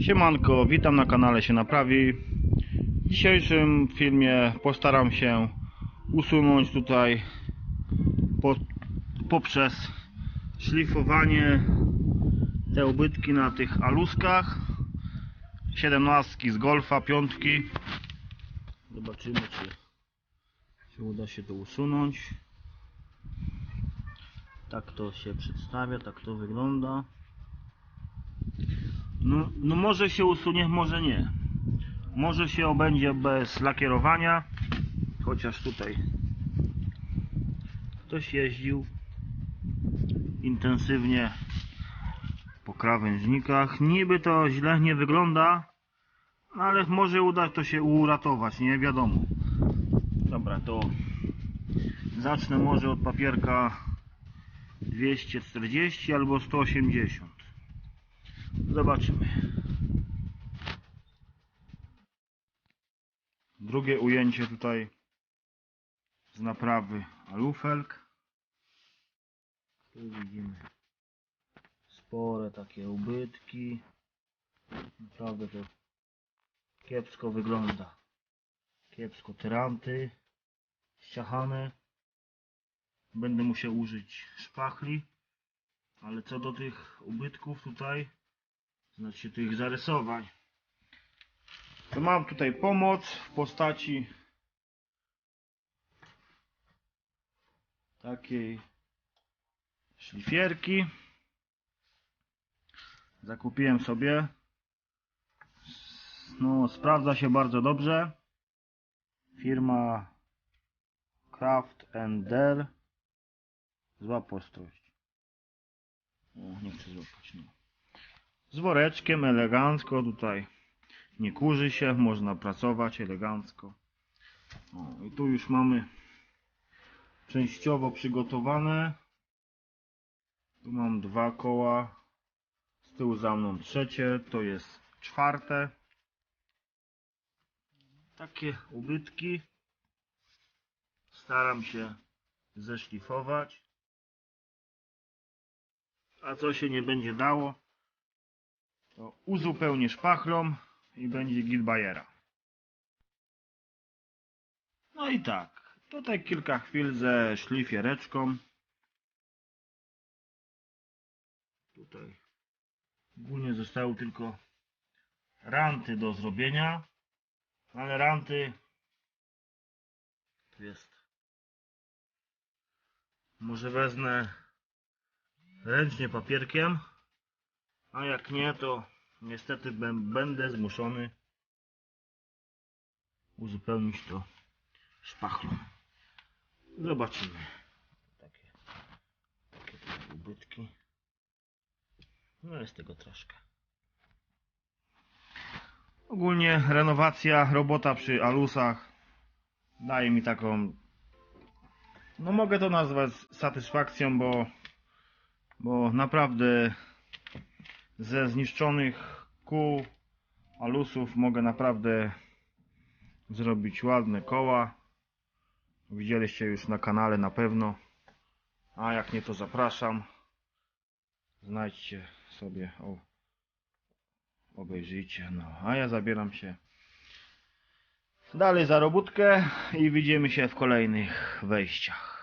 Siemanko, witam na kanale się naprawi. W dzisiejszym filmie postaram się usunąć tutaj po, poprzez szlifowanie te ubytki na tych aluskach. 17 z golfa, piątki. Zobaczymy czy, czy uda się to usunąć. Tak to się przedstawia, tak to wygląda no, no może się usunie, może nie. Może się obędzie bez lakierowania. Chociaż tutaj ktoś jeździł intensywnie po krawężnikach. Niby to źle nie wygląda, ale może uda to się uratować, nie wiadomo. Dobra, to zacznę może od papierka 240 albo 180. Zobaczymy. Drugie ujęcie tutaj z naprawy alufelk. Tu widzimy spore takie ubytki. Naprawdę to kiepsko wygląda. Kiepsko tyranty ściachane. Będę musiał użyć szpachli. Ale co do tych ubytków tutaj, znaczy tych zarysowań, to mam tutaj pomoc w postaci takiej szlifierki. Zakupiłem sobie. No, sprawdza się bardzo dobrze. Firma Craft Dell. Złap ostrość. O, nie chcę złapać. No. Z woreczkiem elegancko tutaj. Nie kurzy się, można pracować elegancko. O, I tu już mamy częściowo przygotowane. Tu mam dwa koła. Z tyłu za mną trzecie, to jest czwarte. Takie ubytki. Staram się zeszlifować. A co się nie będzie dało, to uzupełnię szpachlą i będzie git Bayera. No i tak, tutaj kilka chwil ze szlifiereczką. Tutaj ogólnie zostały tylko ranty do zrobienia, ale ranty tu jest. Może wezmę ręcznie papierkiem, a jak nie to niestety bę- będę zmuszony uzupełnić to szpachlą. Zobaczymy. Takie, takie ubytki. No jest tego troszkę. Ogólnie renowacja, robota przy alusach daje mi taką no mogę to nazwać satysfakcją, bo bo naprawdę ze zniszczonych kół alusów mogę naprawdę zrobić ładne koła. Widzieliście już na kanale na pewno. A jak nie to zapraszam. Znajdźcie sobie o, obejrzyjcie. No a ja zabieram się dalej za robótkę i widzimy się w kolejnych wejściach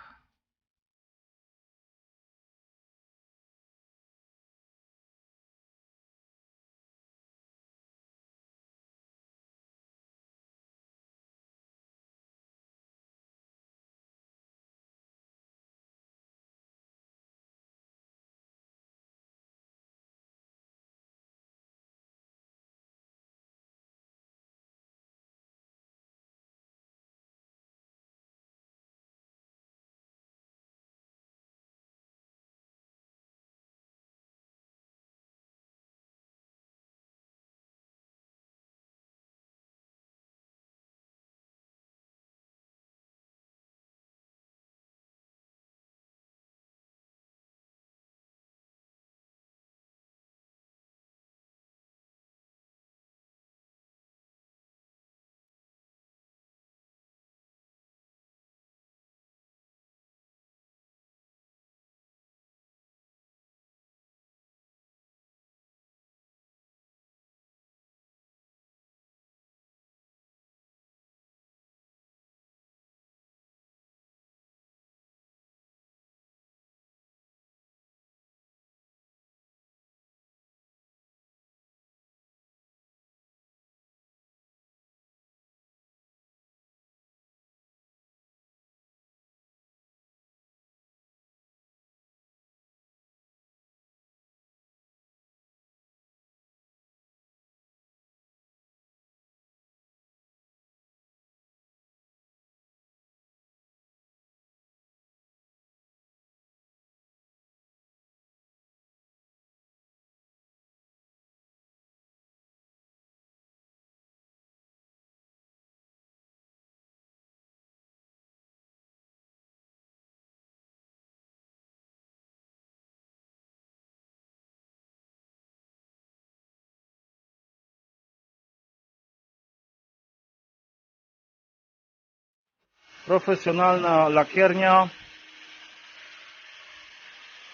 Profesjonalna lakiernia.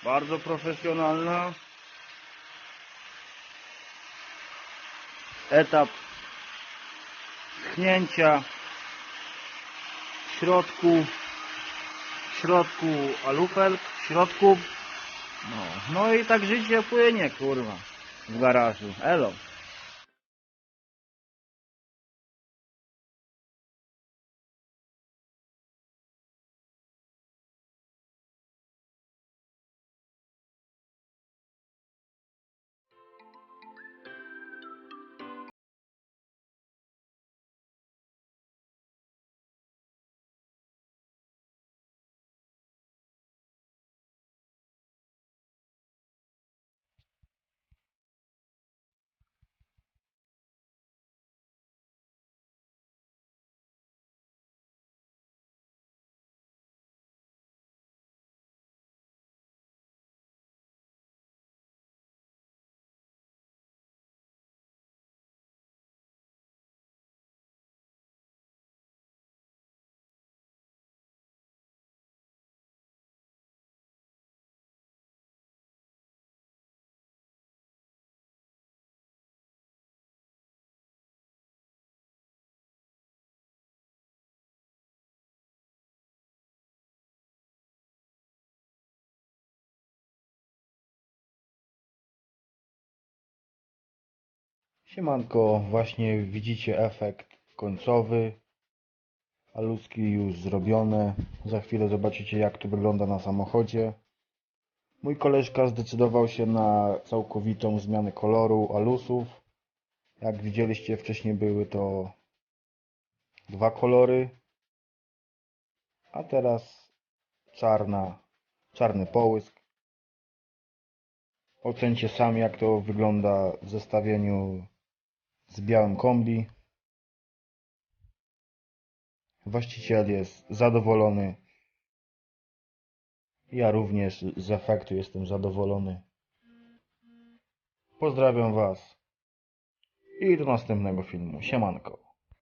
Bardzo profesjonalna. Etap schnięcia w środku w środku alufelk, środku no, no i tak życie płynie kurwa w garażu. Elo. Siemanko, właśnie widzicie efekt końcowy. Aluski już zrobione. Za chwilę zobaczycie jak to wygląda na samochodzie. Mój koleżka zdecydował się na całkowitą zmianę koloru alusów. Jak widzieliście wcześniej były to dwa kolory. A teraz czarna, czarny połysk. Ocencie sami jak to wygląda w zestawieniu z białym kombi. Właściciel jest zadowolony. Ja również z efektu jestem zadowolony. Pozdrawiam Was i do następnego filmu. Siemanko.